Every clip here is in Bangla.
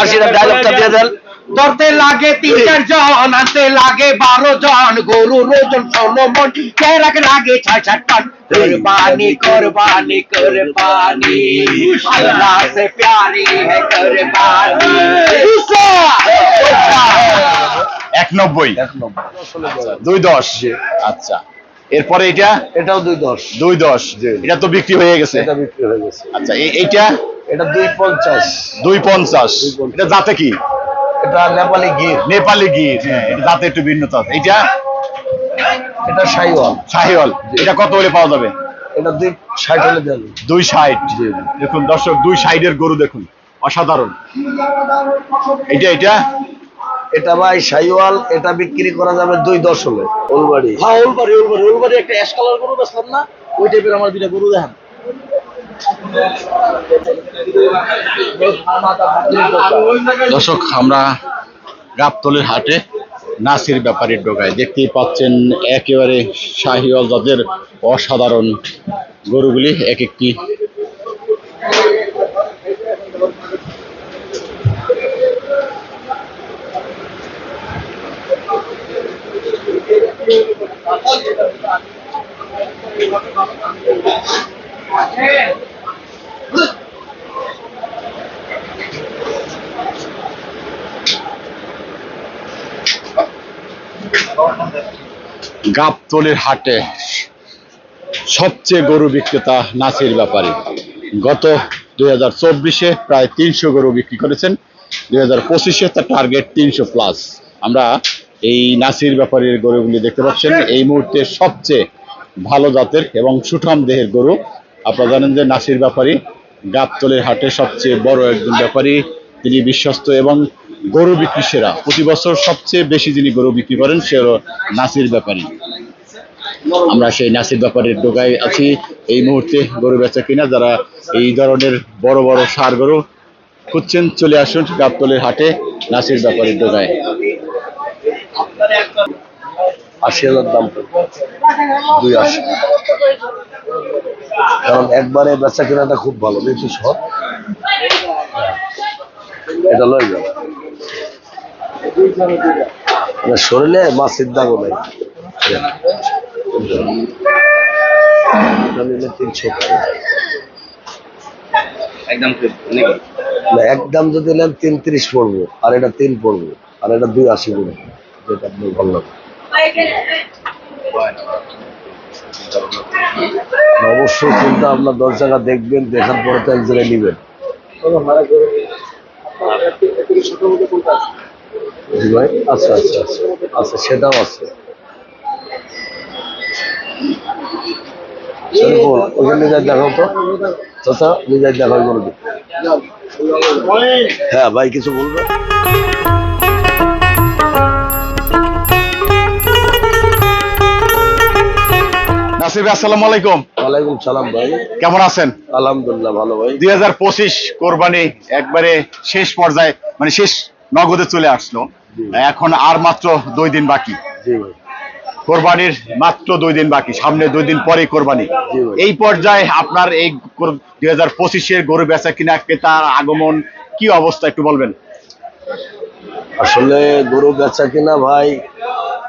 আশিরা লাগে তিন চার জন আনতে লাগে বারো জন লাগে ছয় সাত কুরবানি কুরবানি কুরবানি। আল্লাহ সে প্যারি হে কুরবানি। এক নব্বই দুই দশ। আচ্ছা। এরপরে এটা? এটাও দুই দশ। দুই দশ। এটা তো বিক্রি হয়ে গেছে। এটা বিক্রি হয়ে গেছে। আচ্ছা এইটা? এটা দুই পঞ্চাশ। দুই পঞ্চাশ। এটা জাতে কি? এটা নেপালি গির। নেপালি গির হ্যাঁ এটা একটু ভিন্নতা আছে। এইটা? এটা শাহিওয়াল এটা কত হলে পাওয়া যাবে? এটা দুই ষাট হলে দুই ষাট। দেখুন দর্শক দুই সাইডের গরু দেখুন। অসাধারণ। এটা এটা এটা ভাই সাইওয়াল এটা বিক্রি করা যাবে দুই দশ হলে ওলবাড়ি। হ্যাঁ ওলবাড়ি ওলবাড়ি ওলবাড়ি একটা অ্যাশ কালার গরু বেচলাম না ওই টাইপের আমার দুইটা গরু দেখান। দর্শক আমরা গাবতলের হাটে নাসির ব্যাপারীর ডোকায় দেখতেই পাচ্ছেন একেবারে শাহিওয়াল জাতের অসাধারণ গরুগুলি এক একটি গাবতলের হাটে সবচেয়ে গরু বিক্রেতা নাসির ব্যাপারী। গত দুই হাজার চব্বিশে প্রায় তিনশো গরু বিক্রি করেছেন। দুই হাজার পঁচিশে তার টার্গেট তিনশো প্লাস আমরা এই নাসির ব্যাপারীর গরুগুলি দেখতে পাচ্ছেন, এই মুহূর্তে সবচেয়ে ভালো জাতের এবং সুঠাম দেহের গরু। আপনারা জানেন যে নাসির ব্যাপারী গাবতলের হাটে সবচেয়ে বড় একজন ব্যাপারী। তিনি বিশ্বস্ত এবং গরু বিক্রি সেরা। প্রতি বছর সবচেয়ে বেশি যিনি গরু বিক্রি করেন, সে হলো নাসির ব্যাপারী। আমরা সেই নাসির ব্যাপারের ডোকায় আছি। এই মুহূর্তে গরু বেচা কিনা, যারা এই ধরনের বড় বড় সার গরু খুঁজছেন, চলে আসুন গাবতলের হাটে নাসির ব্যাপারের ডোকায় আশি হাজার দাম দুই আশি। কারণ একবারে বেচা কেনাটা খুব ভালো বেশি সৎ এটা লই যাও। মানে শরীরে মাছের দাগও নেই। তিনশো একদম না একদম যদি নেন তিন তিরিশ পড়ব আর এটা তিন পড়ব আর এটা দুই আশি পড়ব যেটা আপনার ভালো লাগে। অবশ্যই চিন্তা আপনার দশ জায়গা দেখবেন দেখার পরে তো এক জায়গায় নেবেন জি ভাই আচ্ছা আচ্ছা আচ্ছা আচ্ছা সেটাও আছে। ওখানে নিজের দেখাও তো। চাচা নিজের দেখাও বলে হ্যাঁ ভাই কিছু বলবে নাসির আসসালামু আলাইকুম। ওয়ালাইকুম সালাম ভাই। কেমন আছেন? আলহামদুলিল্লাহ ভালো ভাই। দুই হাজার পঁচিশ কোরবানি একবারে শেষ পর্যায়ে মানে শেষ নগদে চলে আসলো। এখন আর মাত্র দুই দিন বাকি। কোরবানির মাত্র দুই দিন বাকি সামনে দুই দিন পরে কোরবানি। এই পর্যায়ে আপনার এই দুই হাজার পঁচিশের গরু বেচা কিনা ক্রেতার আগমন কি অবস্থা একটু বলবেন? আসলে গরু বেচা কিনা ভাই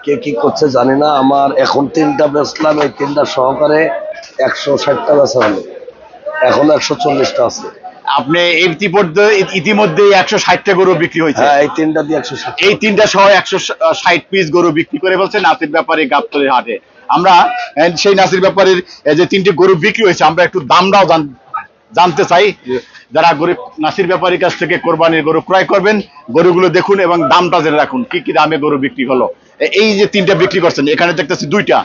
কে কি করছে জানি না। আমার এখন তিনটা বেচলাম এই তিনটা সহকারে একশো ষাটটা বেচা হলো। এখন একশো চল্লিশটা আছে। আপনি ইতিমধ্যে ইতিমধ্যে একশো ষাটটা গরু বিক্রি হয়েছে। হ্যাঁ এই তিনটা দিয়ে একশো ষাট। এই তিনটা সহ একশো ষাট পিস গরু বিক্রি করে ফেলছে নাসির ব্যাপারে গাবতলের হাটে। আমরা সেই নাসির ব্যাপারের যে তিনটি গরু বিক্রি হয়েছে আমরা একটু দামটাও জান- জানতে চাই। যারা গরিব নাসির ব্যাপারীর কাছ থেকে কোরবানির গরু ক্রয় করবেন গরুগুলো দেখুন এবং দামটা জেনে রাখুন কি কি দামে গরু বিক্রি হলো। এই যে তিনটা বিক্রি করছেন এখানে দেখতেছি দুইটা।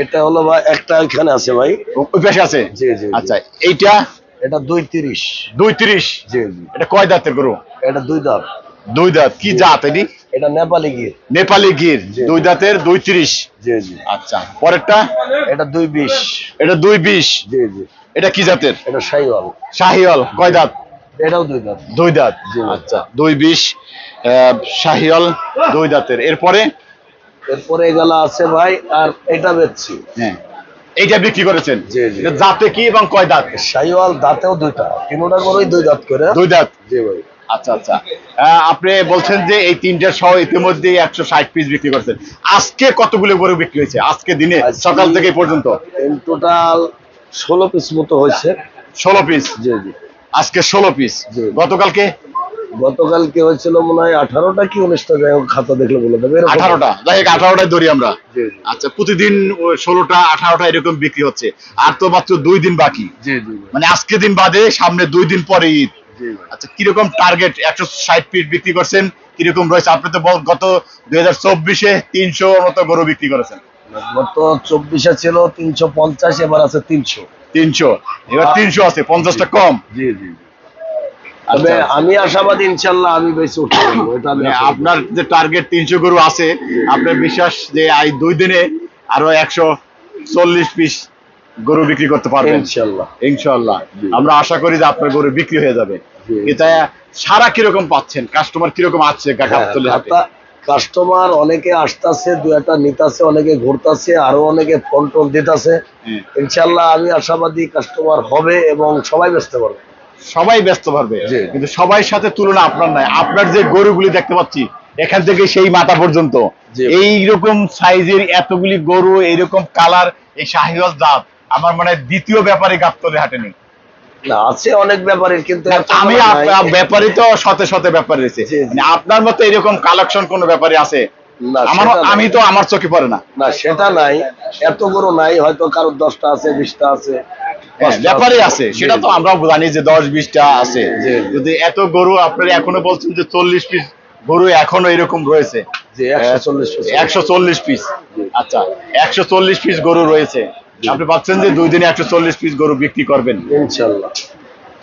এটা হলো ভাই একটা এখানে আছে ভাই। ওই পাশে আছে? জি, জি। আচ্ছা এইটা? এটা দুই তিরিশ দুই তিরিশ জি জি। এটা কয় দাঁতের গরু? এটা দুই দাঁত। দুই দাঁত। কি জাত এটি? এটা নেপালি গির। নেপালি গির। দুই দাঁতের দুই তিরিশ জি জি। আচ্ছা পরেরটা? এটা দুই বিশ এটা দুই বিশ জি জি। এটা কি জাতের? এটা সাইওয়াল শাহিওয়াল। কয় দাঁত? এটাও দুই দাঁত। দুই দাঁত। জি। আচ্ছা দুই বিশ শাহিওয়াল দুই দাঁতের। এরপরে? এরপরে এগুলা আছে ভাই আর এটা বেচছি। হ্যাঁ। এইটা বিক্রি করেছেন। এটা কি এবং কয় দাঁত? দাঁতেও দুইটা। তিনোটা করেই দুই দাঁত করে। দুই দাঁত? জি ভাই। আচ্ছা আচ্ছা। আপনি বলছেন যে এই তিনটা সহ ইতিমধ্যে একশো ষাট পিস বিক্রি করছেন। আজকে কতগুলো গরু বিক্রি হয়েছে? আজকে দিনে সকাল থেকে পর্যন্ত? টোটাল ষোলো পিস মতো হয়েছে। ষোলো পিস জি জি। আজকে ষোলো পিস। গতকালকে? গতকালকে হয়েছিল মনে হয় আঠারোটা কি উনিশটা? যাই হোক খাতা দেখলে বলে দেবে আঠারোটা। যাই হোক আঠারোটায় ধরি আমরা। আচ্ছা প্রতিদিন ষোলোটা আঠারোটা এরকম বিক্রি হচ্ছে। আর তো মাত্র দুই দিন বাকি। মানে আজকে দিন বাদে সামনে দুই দিন পরে ঈদ। আচ্ছা কীরকম টার্গেট একশো ষাট পিস বিক্রি করছেন কীরকম রয়েছে? আপনি তো বল- গত দুই হাজার চব্বিশে তিনশো মতো গরু বিক্রি করেছেন। গত চব্বিশে ছিল তিনশো পঞ্চাশ এবার আছে তিনশো। তিনশো। এবার তিনশো আছে পঞ্চাশটা কম। জি জি। তবে আচ্ছা। আমি আশাবাদী ইনশাল্লাহ আমি বেশি উঠতে পারব এটা আমি মানে। আপনার যে টার্গেট তিনশো গরু আছে আপনার বিশ্বাস যে এই দুই দিনে আরও একশো চল্লিশ পিস গরু বিক্রি করতে পারবেন? ইনশাল্লাহ ইনশাল্লাহ আমরা আশা করি যে আপনার গরু বিক্রি হয়ে যাবে। এটা সারা কীরকম পাচ্ছেন? কাস্টমার কীরকম আছে হ্যাঁ, কাস্টমার অনেকে আসতেছে দু একটা নিতাছে অনেকে ঘুরতাছে আরও অনেকে ফোন টোন দিতাছে। হ্যাঁ। ইনশাল্লাহ আমি আশাবাদী কাস্টমার হবে এবং সবাই বেচতে পারবে। সবাই ব্যস্ত পারবে কিন্তু সবাই সাথে তুলনা আপনার নাই। আপনার যে গরুগুলি দেখতে পাচ্ছি এখান থেকে সেই মাথা পর্যন্ত। এইরকম সাইজের এতগুলি গরু এইরকম কালার এই শাহিওয়াল জাত আমার মানে দ্বিতীয় ব্যাপারে গাবতলে হাটে নেই। না আছে অনেক ব্যাপারের কিন্তু আমি তো শতে শতে ব্যাপার রয়েছে। জি, জি। আপনার মতো এরকম কালেকশন কোন ব্যাপারে আছে? আমার আমি তো আমার চোখে পড়ে না। না সেটা নাই। এত বড় নাই হয়তো কারোর দশটা আছে বিশটা আছে। ব্যাপারে আছে সেটা তো আমরা জানি যে দশ বিশটা আছে। যদি এত গরু আপনারা এখনও বলছেন যে চল্লিশ পিস গরু এখনও এরকম রয়েছে। জি, 140 piece। একশো চল্লিশ পিস। আচ্ছা একশো চল্লিশ পিস গরু রয়েছে। আপনি যে দুই দিনে একশো চল্লিশ পিস গরু বিক্রি করবেন? ইনশাল্লাহ।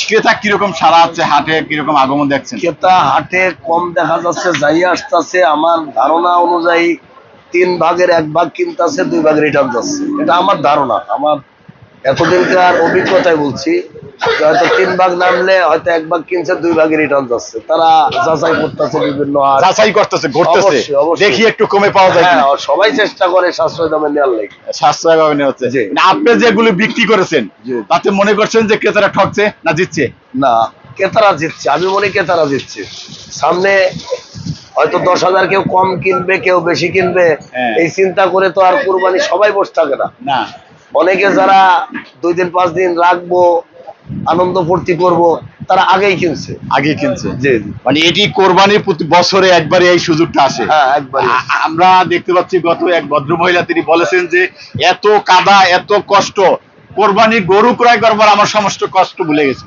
ক্রেতা কীরকম সারা আছে হাটে কীরকম আগমন দেখছেন? ক্রেতা হাটে কম দেখা যাচ্ছে যাই আসতেছে আমার ধারণা অনুযায়ী তিন ভাগের এক ভাগ কিনতেছে দুই ভাগ রিটার্ন যাচ্ছে। এটা আমার ধারণা আমার এতদিনকার অভিজ্ঞতায় বলছি। হয়তো তিন ভাগ নামলে হয়তো এক ভাগ কিনছে দুই ভাগে রিটার্ন যাচ্ছে। তারা যাচাই করতেছে বিভিন্ন যাচাই করতেছে ঘুরতেছে। দেখি একটু কমে পাওয়া যায় হ্যাঁ সবাই চেষ্টা করে সাশ্রয় দামে নেওয়ার লাগে। সাশ্রয় ভাবে নেওয়া হচ্ছে আপনি যেগুলো বিক্রি করেছেন তাতে মনে করছেন যে ক্রেতারা ঠকছে না জিতছে? না ক্রেতারা জিতছে। আমি মনে করি ক্রেতারা জিতছে। সামনে হয়তো দশ হাজার কেউ কম কিনবে কেউ বেশি কিনবে হ্যাঁ। এই চিন্তা করে তো আর কুরবানি সবাই বসে থাকে না। অনেকে যারা দুই দিন পাঁচ দিন রাখব আনন্দ ফুর্তি করব তারা আগেই কিনছে। আগে কিনছে। জি মানে এটি কোরবানির প্রতি বছরে একবারে এই সুযোগটা আসে। হ্যাঁ একবার আমরা দেখতে পাচ্ছি গত এক ভদ্র মহিলা তিনি বলেছেন যে এত কাদা এত কষ্ট কোরবানির গরু ক্রয় করবার আমার সমস্ত কষ্ট ভুলে গেছে।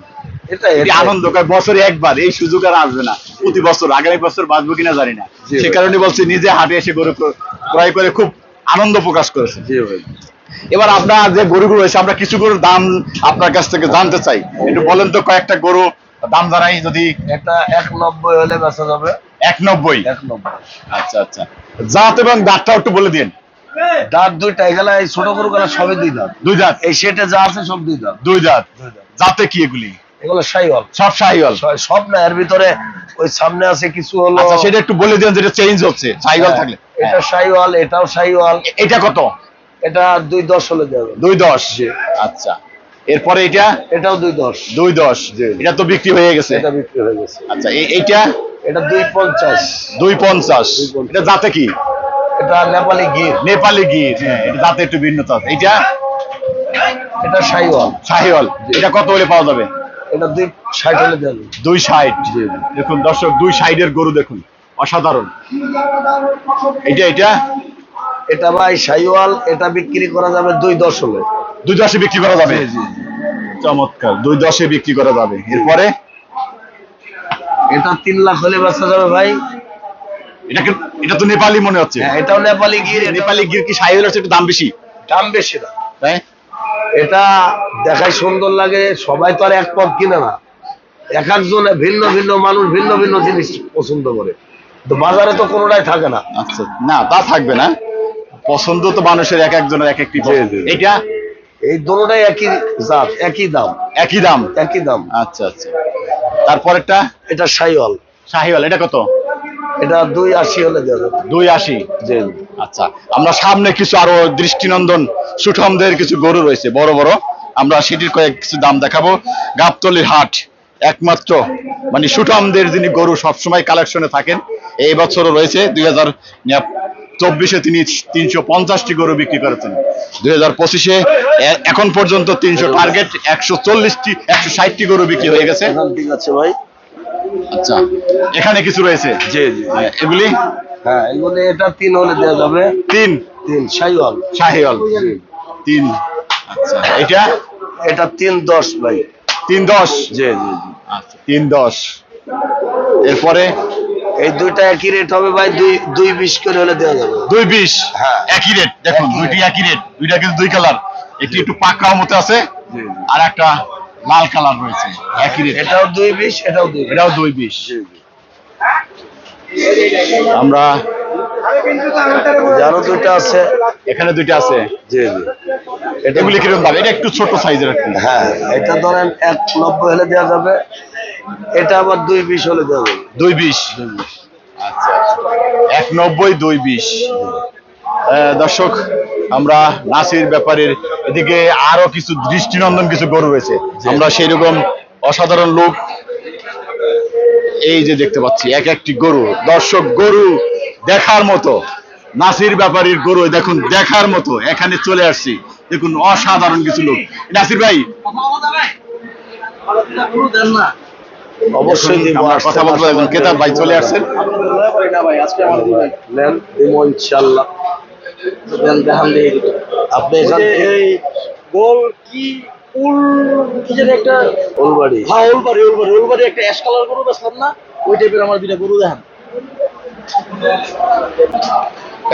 আনন্দ করে বছরে একবার এই সুযোগ আর আসবে না। প্রতি বছর আগামী বছর বাঁচবো কিনা জানি না। সে কারণে বলছি নিজে হাটে এসে গরু ক্রয় করে খুব আনন্দ প্রকাশ করেছে জি ভাই। এবার আপনার যে গরুগুলো রয়েছে আমরা কিছু গরুর দাম আপনার কাছ থেকে জানতে চাই। একটু বলেন তো কয়েকটা গরু দাম জানাই যদি। এক নব্বই হলে বেচা যাবে। এক নব্বই এক নব্বই আচ্ছা আচ্ছা। জাত এবং দাঁতটা একটু বলে দিন। দাঁত দুইটা এগুলা এই ছোট গরু গুলা সবই দুই দাঁত। দুই দাঁত? এই সেটে যা আছে সব দুই দাঁত। দুই দাঁত। জাতে কি এগুলি? এগুলো সাইওয়াল। সব শাহিওয়াল সব না এর ভিতরে ওই সামনে আছে কিছু হলো আচ্ছা সেটা একটু বলে দিন যেটা চেঞ্জ হচ্ছে। শাহিওয়াল হ্যাঁ, থাকলে। এটা সাইওয়াল এটাও সাইওয়াল। এটা কত? এটা দুই দশ হলে যাবে। দুই দশ। আচ্ছা। এরপরে এটা? এটাও দুই দশ। দুই দশ। এটা তো বিক্রি হয়ে গেছে। এটা বিক্রি হয়ে গেছে। আচ্ছা এইটা? এটা দুই পঞ্চাশ। দুই পঞ্চাশ। এটা জাতে কি? এটা নেপালি গির। নেপালি গির হ্যাঁ এটা জাতে একটু ভিন্নতা আছে। এটা এটা সাইওয়াল। শাহিওয়াল এটা কত হলে পাওয়া যাবে? এটা দুই ষাট হলে যাবে। দুই সাইড দেখুন দর্শক দুই সাইডের গরু দেখুন। অসাধারণ। এটা এটা এটা ভাই সাইওয়াল এটা বিক্রি করা যাবে দুই দশ হলে দুই দশে বিক্রি করা যাবে? চমৎকার দুই দশে বিক্রি করা যাবে। এরপরে? এটা তিন লাখ হলে বেচা যাবে ভাই। এটাকে এটা তো নেপালি মনে হচ্ছে। হ্যাঁ এটাও নেপালি গির নেপালি গির কি সাইজ হচ্ছে একটু দাম বেশি? দাম বেশি না। তাই এটা দেখায় সুন্দর লাগে সবাই তো আর এক পথ কিনে না। এক একজন ভিন্ন ভিন্ন মানুষ ভিন্ন ভিন্ন জিনিস পছন্দ করে। তো বাজারে তো কোনোটাই থাকে না। আচ্ছা না তা থাকবে না। পছন্দ তো মানুষের এক একজনের এক একটি। এটা এই দুটোটাই একই জাত একই দাম। একই দাম? একই দাম। আচ্ছা আচ্ছা। তারপরেরটা? এটা সাইওয়াল শাহিওয়াল এটা কত? এটা দুই আশি হলে দুই আশি? জি। আচ্ছা আমরা সামনে কিছু আরও দৃষ্টিনন্দন সুঠমদের কিছু গরু রয়েছে বড় বড়। আমরা সেটির কয়েক কিছু দাম দেখাবো। গাবতলির হাট একমাত্র মানে সুঠামদের যিনি গরু সবসময় কালেকশনে থাকেন এই বছরও রয়েছে দুই হাজার চব্বিশে তিনি তিনশো পঞ্চাশটি গরু বিক্রি করেছেন। দুই হাজার পঁচিশে এখন পর্যন্ত তিনশো টার্গেট একশো চল্লিশটি একশো ষাটটি গরু বিক্রি হয়ে গেছে। ঠিক আছে ভাই। আচ্ছা এখানে কিছু রয়েছে? জি জি। এগুলি? হ্যাঁ এগুলো এটা তিন হলে দেওয়া যাবে। তিন? তিন সাইওয়াল শাহিওয়াল। তিন আচ্ছা এটা এটা তিন দশ ভাই। তিন দশ? জি জি জি। আচ্ছা তিন দশ। এরপরে? এই দুইটা একই রেট হবে ভাই দুই দুই বিশ করে হলে দেওয়া যাবে। দুই বিশ? হ্যাঁ। একই রেট দেখুন দুইটি একই রেট দুইটা কিন্তু দুই কালার একটি একটু পাকড়াও মতো আছে। আর একটা লাল কালার রয়েছে। একই রেট এটাও দুই বিশ এটাও দুই এটাও দুই বিশ। আমরা দুইটা আছে। এখানে দুইটা আছে। জি জি। এটা এগুলি কীরকম দাম? এটা একটু ছোট সাইজের একটু। হ্যাঁ এটা ধরেন এক নব্বই হলে দেওয়া যাবে। এটা আবার দুই বিশ হলে দেওয়া যাবে। দুই বিশ। আচ্ছা এক নব্বই দুই বিশ। দর্শক আমরা নাসির ব্যাপারের এদিকে আরও কিছু দৃষ্টিনন্দন কিছু গরু রয়েছে। আমরা সেই রকম অসাধারণ লোক এই যে দেখতে পাচ্ছি এক একটি গরু। দর্শক গরু দেখার মতো নাসির ব্যাপারীর গরু দেখুন দেখার মতো এখানে চলে আসছি। দেখুন অসাধারণ কিছু লোক। নাসির ভাই। দেন না। অবশ্যই দিব আমরা আসতে কথা বলব একজন কেতাব ভাই চলে আসছেন। না ভাই আজকে আমার দিবেন নেন দিব ইনশাল্লাহ। দেন দেখান দিয়ে আপনি এখান এই গোল কি উল কি যেন একটা ফুলবাড়ি হ্যাঁ উলবাড়ি উলবাড়ি উলবাড়ি একটা অ্যাশ কালার গরু বেচলাম না ওই টাইপের আমার দুইটা গরু দেখান।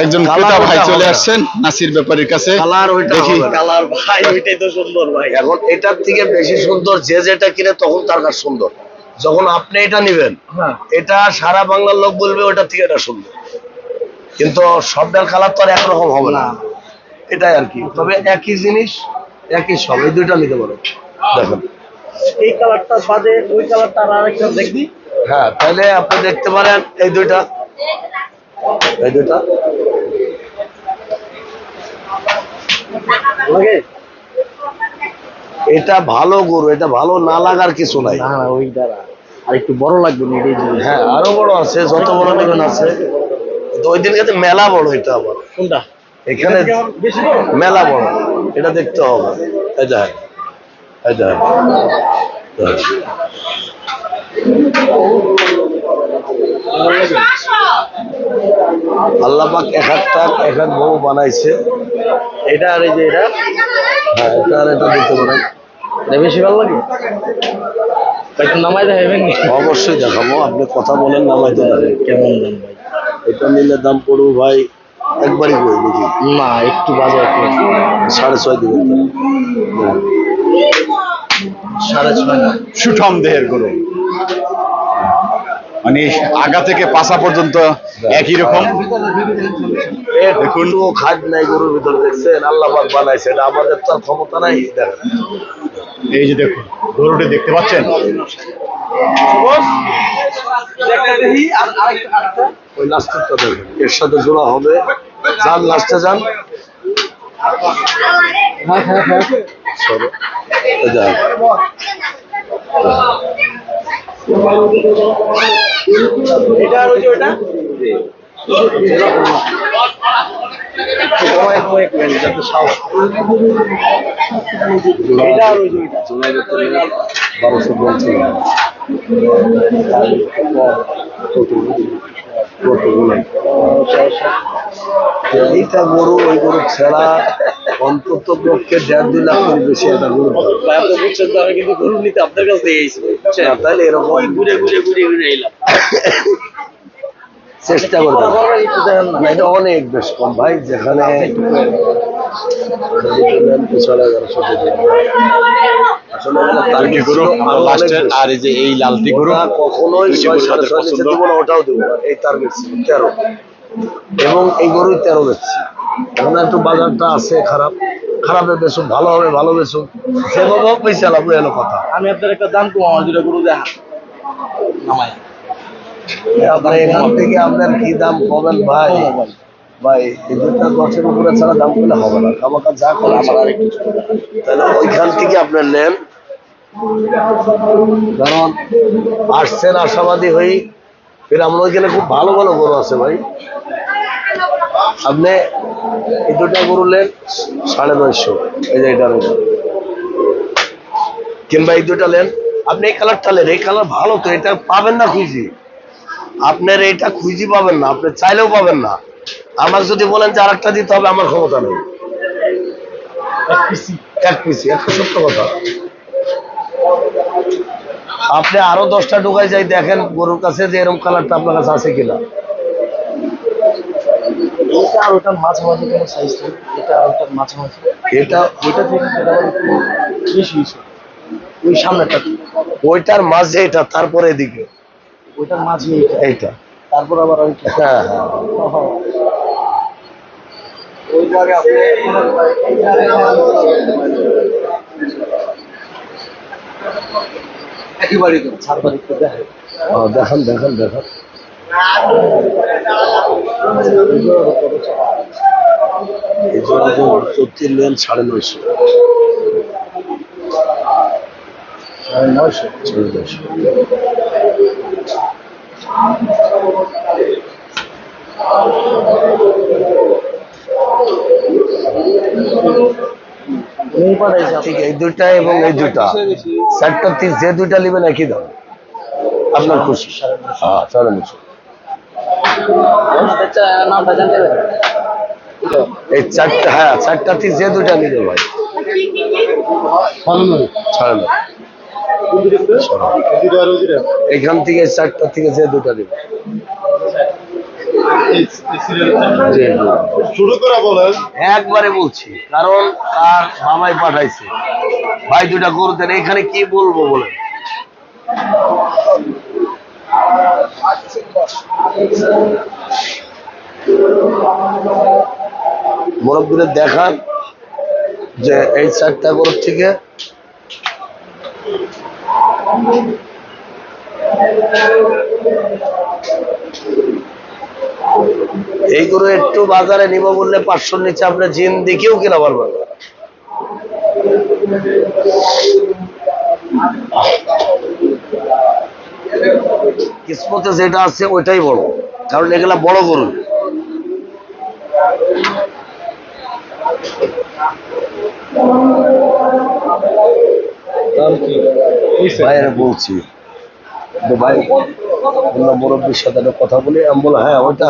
একজন ক্রেতা ভাই চলে আসছেন নাসির ব্যাপারীর কাছে। কালার ওইটা দেখি। কালার ভাই ওইটাই তো সুন্দর ভাই। এখন এটার থেকে বেশি সুন্দর যে যেটা কিনে তখন তার কাছে সুন্দর। যখন আপনি এটা নেবেন হ্যাঁ। এটা সারা বাংলার লোক বলবে ওটা থেকে এটা সুন্দর কিন্তু সবটার কালার তো আর একরকম হবে না। এটাই আর কি। তবে একই জিনিস একই সব এই দুইটা নিতে পারো। দেখেন। এই কালারটা বাদে ওই কালারটা আর আরেকটা দেখবি? হ্যাঁ তাহলে আপনি দেখতে পারেন এই দুইটা। এই দুইটা। লাগে এটা ভালো গরু এটা ভালো না লাগার কিছু নাই। না ওই দ্বারা। আর একটু বড় লাগবে না হ্যাঁ আরও বড় আছে যত বড় নেবেন আছে। তো ওই দিনকে তো মেলা বড় এটা আবার। কোনটা? এখানে মেলা বড়। এটা দেখতে হবে। দেখেন আল্লাহ পাক এক একটা এক এক বউ বানাইছে। এটা আর এই যে এটা। হ্যাঁ এটা আর এটা দিতে পারেন এটা বেশি ভালো লাগে? একটু নামাই দেখাবেন অবশ্যই দেখাবো আপনি কথা বলেন নামাইতে পারেন। কেমন দাম ভাই? এটা নিলে দাম পড়ব ভাই একবারই কই দেখি না একটু বাজে একটু সাড়ে ছয় দিবেন সাড়ে ছয় না। সুঠম দেহের গরু। মানে আগা থেকে পাশা পর্যন্ত একই রকম। দেখুন। খাদ নাই গরুর ভিতর দেখছেন? আল্লাহ পাক বানাইছে এটা আমাদের তো আর ক্ষমতা নাই দেখেন। এই যে দেখুন গরুটি দেখতে পাচ্ছেন? ওই লাস্টেরটা দেখেন এর সাথে জোড়া হবে। যান লাস্টে যান। হ্যাঁ বারোশো এইটা গরু ওই গরু ছেড়া অন্তত পক্ষে দেড় দুই লাখের বেশি একটা গরু। আপনি বুঝছেন তো আমি কিন্তু গরু নিতে আপনার কাছে এসেছি। তাহলে এরকম ঘুরে ঘুরে ঘুরে ঘুরে এলাম। চেষ্টা না, এটা অনেক বেশ কম ভাই যেখানে। আর এই গরু তেরো এবং বেচছি। এখন একটু বাজারটা আছে খারাপ। খারাপে বেশুন ভালো হবে ভালো বেশুন সেভাবে হোক পয়সা লাভ এলো কথা। আমি আপনার একটা দাম কম আমার দুটো গরু দেখা আপনি এখান থেকে আপনার কি দাম পাবেন ভাই? ভাই এই দুটা দশের উপরে ছাড়া দাম করলে হবে না। আমাকে যা করে আমার আর একটু তাহলে ওইখান থেকে আপনার নেন। কারণ আসছেন আশাবাদী হই ফের আমরা ওইখানে খুব ভালো ভালো গরু আছে ভাই। আপনি এই দুটা গরু নেন সাড়ে নয়শো এই যে এটা কিংবা এই দুটা নেন? আপনি এই কালারটা নেন এই কালার ভালো তো এটা পাবেন না খুঁজি। আপনার এটা খুঁজি পাবেন না আপনি চাইলেও পাবেন না। আমার যদি বলেন যে আরেকটা দিতে হবে আমার ক্ষমতা নেই। এক পিসি। একটা সত্য কথা। আপনি আরও দশটা ঢুকাই যাই দেখেন গরুর কাছে যে এরকম কালারটা আপনার কাছে আছে কিনা। এটা আর ওটার মাঝামাঝি কোনো সাইজ নেই। এটা আর ওটার মাঝামাঝি। এটা ওইটা থেকে এটা আবার একটু বেশি ওই সামনেটা ওইটার মাঝে এটা তারপরে এদিকে। ওইটার মাঝে এইটা। এইটা। তারপর আবার ওইটা হ্যাঁ হ্যাঁ। ওই জায়গায় তো দেখান দেখান দেখান। সত্যি নেন সাড়ে নয়শো সাড়ে নয়শো। সাড়ে নয়শো। ঠিক এই দুইটা এবং এই দুইটা। চারটা তিন যে দুইটা নেবেন একই দাম আপনার খুশি। হ্যাঁ সাড়ে পারেন এই চারটা হ্যাঁ চারটা তিন যে নিবে ভাই। সাড়ে নয়। এখান থেকে চারটা থেকে যে দুটা। শুরু করে বলেন। একবারে বলছি কারণ তার মামাই পাঠাইছে। ভাই দুটা গরু দেন এখানে কি বলব বলেন? মুরব্বীদের দেখান যে এই চারটা গরুর থেকে এই গরু একটু বাজারে নিব বললে পাঁচশোর নিচে আপনি জিন দেখেও কিনা পারবেন কিসমতে যেটা আছে ওইটাই বড়, কারণ এগুলা বড় গরু। ভাইয়ের বলছি। বাইরে ভাই মুরব্বীর সাথে কথা বলে আমি বলে হ্যাঁ ওইটা